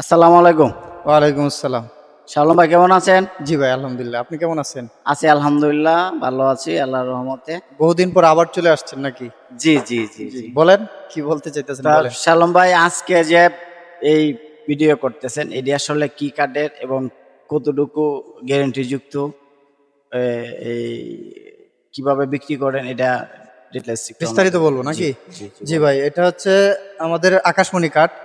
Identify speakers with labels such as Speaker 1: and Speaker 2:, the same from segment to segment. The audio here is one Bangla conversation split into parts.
Speaker 1: আসসালামু আলাইকুম।
Speaker 2: ওয়ালাইকুম আসসালাম।
Speaker 1: শালম ভাই কেমন আছেন?
Speaker 2: জি ভাই আলহামদুলিল্লাহ। আপনি কেমন আছেন?
Speaker 1: আছি আলহামদুলিল্লাহ ভালো আছি আল্লাহর রহমতে।
Speaker 2: বহুদিন পর আবার চলে আসছেন নাকি?
Speaker 1: জি জি জি
Speaker 2: বলেন কি বলতে চাইতেছেন
Speaker 1: শালম ভাই আজকে যে এই ভিডিও করতেছেন এটি আসলে কি কার্ডের এবং কতটুকু গ্যারেন্টি যুক্ত এই কীভাবে বিক্রি করেন এটা
Speaker 2: বিস্তারিত বলব নাকি?
Speaker 1: জি,
Speaker 2: ভাই এটা হচ্ছে আমাদের আকাশমণি কাঠ
Speaker 1: জি।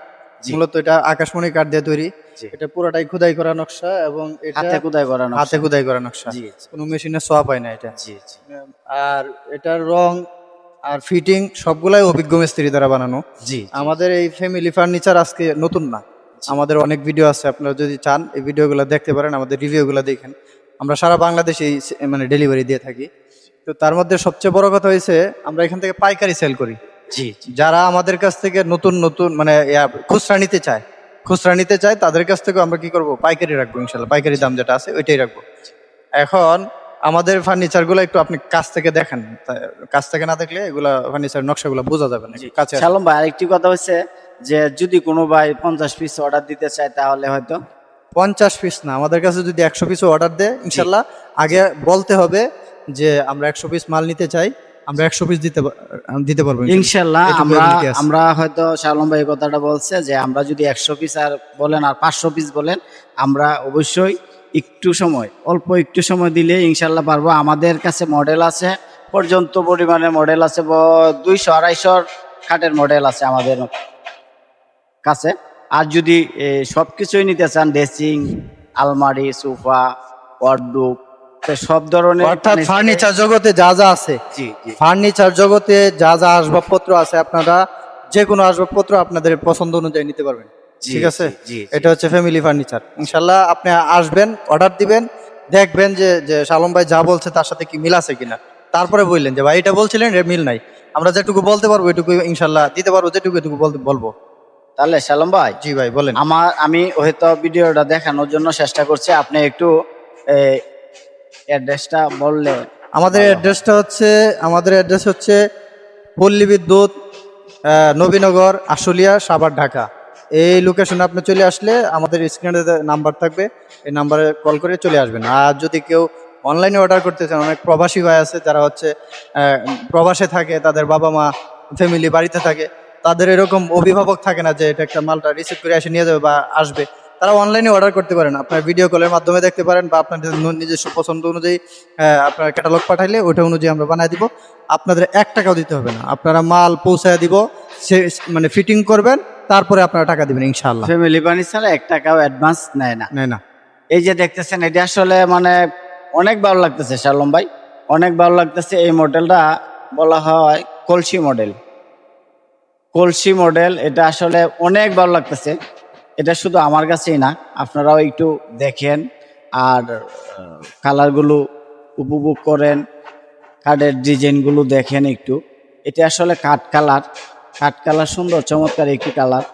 Speaker 2: মূলত এটা আকাশমণি কাঠ দিয়ে তৈরি। এটা পুরোটাই খোদাই করা নকশা এবং এটা
Speaker 1: হাতে কোদায় করানো
Speaker 2: হাতে খোদাই করা নকশা।
Speaker 1: জি
Speaker 2: কোনো মেশিনে সোয়া পায় না এটা।
Speaker 1: জি জি।
Speaker 2: আর এটার রং আর ফিটিং সবগুলাই অভিজ্ঞ মিস্ত্রি দ্বারা বানানো।
Speaker 1: জি
Speaker 2: আমাদের এই ফ্যামিলি ফার্নিচার আজকে নতুন না। আমাদের অনেক ভিডিও আছে আপনারা যদি চান এই ভিডিওগুলো দেখতে পারেন আমাদের রিভিউগুলো দেখেন। আমরা সারা বাংলাদেশে মানে ডেলিভারি দিয়ে থাকি। তো তার মধ্যে সবচেয়ে বড় কথা হয়েছে আমরা এখান থেকে পাইকারি সেল করি।
Speaker 1: জি
Speaker 2: যারা আমাদের কাছ থেকে নতুন নতুন মানে খুচরা নিতে চায় খুচরা নিতে চায় তাদের কাছ থেকে আমরা কি করব? পাইকারি রাখব ইনশাল্লাহ পাইকারি দাম যেটা আছে ওইটাই রাখব। এখন আমাদের ফার্নিচারগুলো একটু আপনি কাছ থেকে দেখেন কাছ থেকে না দেখলে এগুলা ফার্নিচার নকশাগুলো বোঝা যাবে না কাছে আসলে।
Speaker 1: শালম ভাই আরেকটি কথা হচ্ছে যে যদি কোনো ভাই পঞ্চাশ পিস অর্ডার দিতে চায় তাহলে হয়তো?
Speaker 2: পঞ্চাশ পিস না আমাদের কাছে যদি একশো পিস অর্ডার দেয় ইনশাল্লাহ আগে বলতে হবে যে আমরা একশো পিস মাল নিতে চাই আমরা একশো পিস দিতে দিতে পারব ইনশাল্লাহ।
Speaker 1: আমরা আমরা হয়তো শালম ভাই কথাটা বলছে যে আমরা যদি একশো পিস আর বলেন আর পাঁচশো পিস বলেন আমরা অবশ্যই একটু সময় অল্প একটু সময় দিলে ইনশাল্লাহ পারব। আমাদের কাছে মডেল আছে পর্যন্ত পরিমাণে মডেল আছে দুইশো আড়াইশোর খাটের মডেল আছে আমাদের কাছে। আর যদি সব কিছুই নিতে চান ড্রেসিং আলমারি সোফা ওয়ার্ডরোব সব ধরনের
Speaker 2: অর্থাৎ ফার্নিচার জগতে যা যা আছে ফার্নিচার জগতে যা যা আসবাবপত্র আছে আপনারা যে কোনো আসবাবপত্র আপনাদের পছন্দ অনুযায়ী নিতে পারবেন। ঠিক আছে। এটা হচ্ছে ফ্যামিলি ফার্নিচার ইনশাল্লাহ আপনি আসবেন অর্ডার দিবেন দেখবেন যে যে শালম ভাই যা বলছে তার সাথে কি মিল আছে কিনা। তারপরে বললেন যে ভাই এটা বলছিলেন এর মিল নাই। আমরা যেটুকু বলতে পারব এটুকু ইনশাল্লাহ দিতে পারব যেটুকু এটুকু বলতে বলব।
Speaker 1: তাহলে শালম ভাই
Speaker 2: জি ভাই বলেন।
Speaker 1: আমার আমি হয়তো ভিডিওটা দেখানোর জন্য চেষ্টা করছি। আপনি একটু অ্যাড্রেসটা বললে
Speaker 2: আমাদের অ্যাড্রেসটা হচ্ছে আমাদের অ্যাড্রেস হচ্ছে পল্লী বিদ্যুৎ নবীনগর আশুলিয়া সাভার ঢাকা। এই লোকেশনে আপনি চলে আসলে আমাদের স্ক্রিনে নাম্বার থাকবে এই নাম্বারে কল করে চলে আসবেন। আর যদি কেউ অনলাইনে অর্ডার করতে চান অনেক প্রবাসী ভাই আছে যারা হচ্ছে প্রবাসে থাকে তাদের বাবা মা ফ্যামিলি বাড়িতে থাকে তাদের এরকম অভিভাবক থাকে না যে এটা একটা মালটা রিসিভ করে এসে নিয়ে যাবে বা আসবে। তারা অনলাইনে অর্ডার করতে পারেন আপনার ভিডিও কলের মাধ্যমে দেখতে পারেন বা আপনাদের নিজস্ব পছন্দ অনুযায়ী আপনার ক্যাটালগ পাঠাইলে ওইটা অনুযায়ী আমরা বানায় দিব। আপনাদের এক টাকাও দিতে হবে না। আপনারা মাল পৌঁছায় দিব সে মানে ফিটিং করবেন তারপরে আপনারা টাকা দিবেন ইনশাআল্লাহ।
Speaker 1: ফ্যামিলি ফার্নিচার এক টাকাও অ্যাডভান্স নেয় না।
Speaker 2: নেয় না।
Speaker 1: এই যে দেখতেছেন এটা আসলে মানে অনেক ভালো লাগতেছে শালম ভাই। অনেক ভালো লাগতেছে এই মডেলটা বলা হয় কলসি মডেল কলসি মডেল এটা আসলে অনেক ভালো লাগতেছে। এটা শুধু আমার কাছেই না, আপনারাও একটু দেখেন আর কালারগুলো উপভোগ করেন, কাঠের ডিজাইনগুলো দেখেন একটু। এটা আসলে কাঠ কালার কাঠ কালার সুন্দর, চমৎকার একটি কালার।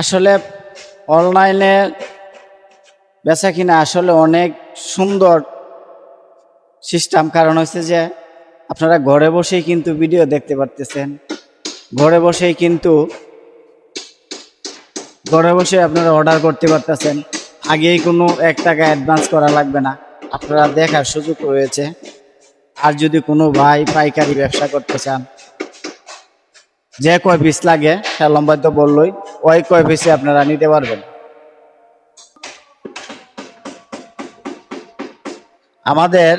Speaker 1: আসলে অনলাইনে বেচা কিনা আসলে অনেক সুন্দর সিস্টেম। কারণ হচ্ছে যে, আপনারা ঘরে বসেই কিন্তু ভিডিও দেখতে পারতেছেন। ঘরে বসেই কিন্তু ঘরে বসে আপনারা অর্ডার করতে পারতেছেন। আগেই কোনো এক টাকা অ্যাডভান্স করা লাগবে না। আপনারা দেখার সুযোগ রয়েছে। আর যদি কোনো ভাই পাইকারি ব্যবসা করতে চান, যে কয় পিস লাগে সে লম্বাই তো বললোই, ওই কয় পিসে আপনারা নিতে পারবেন। আমাদের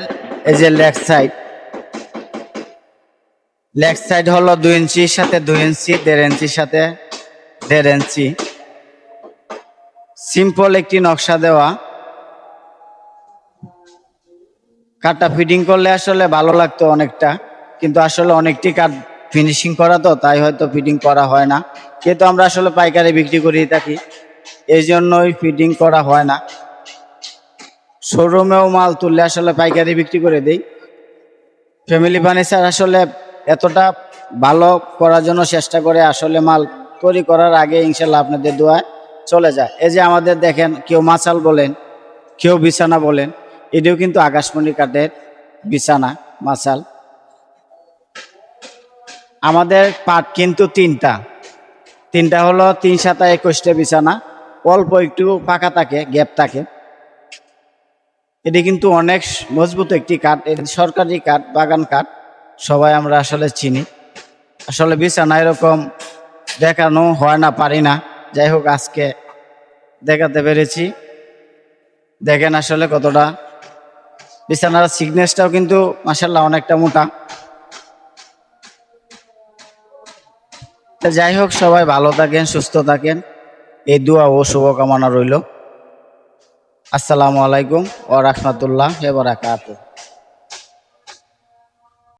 Speaker 1: এই যে লেগ সাইড লেগ সাইড হলো দুই ইঞ্চির সাথে দুই ইঞ্চি, দেড় ইঞ্চির সাথে দেড় ইঞ্চি। সিম্পল একটি নকশা দেওয়া। কাঠটা ফিটিং করলে আসলে ভালো লাগতো অনেকটা, কিন্তু আসলে অনেকটি কাঠ ফিনিশিং করা তো, তাই হয়তো ফিটিং করা হয় না। কিন্তু আমরা আসলে পাইকারি বিক্রি করে থাকি এই জন্যই ফিটিং করা হয় না। শোরুমেও মাল তুললে আসলে পাইকারি বিক্রি করে দেই। ফ্যামিলি ফার্নিচার আসলে এতটা ভালো করার জন্য চেষ্টা করে আসলে মাল তৈরি করার আগে ইনশাল্লাহ আপনাদের দোয়ায় চলে যায়। এই যে আমাদের দেখেন, কেউ মাছাল বলেন, কেউ বিছানা বলেন, এটিও কিন্তু আকাশমণি কাঠের বিছানা, মাছাল। আমাদের পাট কিন্তু তিনটা। তিনটা হলো তিন সাতা একুশটা বিছানা, অল্প একটু ফাঁকা থাকে, গ্যাপ থাকে। এটি কিন্তু অনেক মজবুত একটি কাঠ, এটি সরকারি কাঠ, বাগান কাঠ। সবাই আমরা আসলে চিনি। আসলে বিছানা এরকম দেখানো হয় না, পারি না। যাই হোক, আজকে দেখাতে পেরেছি। দেখেন আসলে কতটা। বিছানার সিগনেসটাও কিন্তু মাসাল্লাহ অনেকটা মোটা। যাই হোক, সবাই ভালো থাকেন, সুস্থ থাকেন। এই দোয়া ও শুভকামনা রইল। আসসালামু আলাইকুম ও রহমতুল্লাহ এবার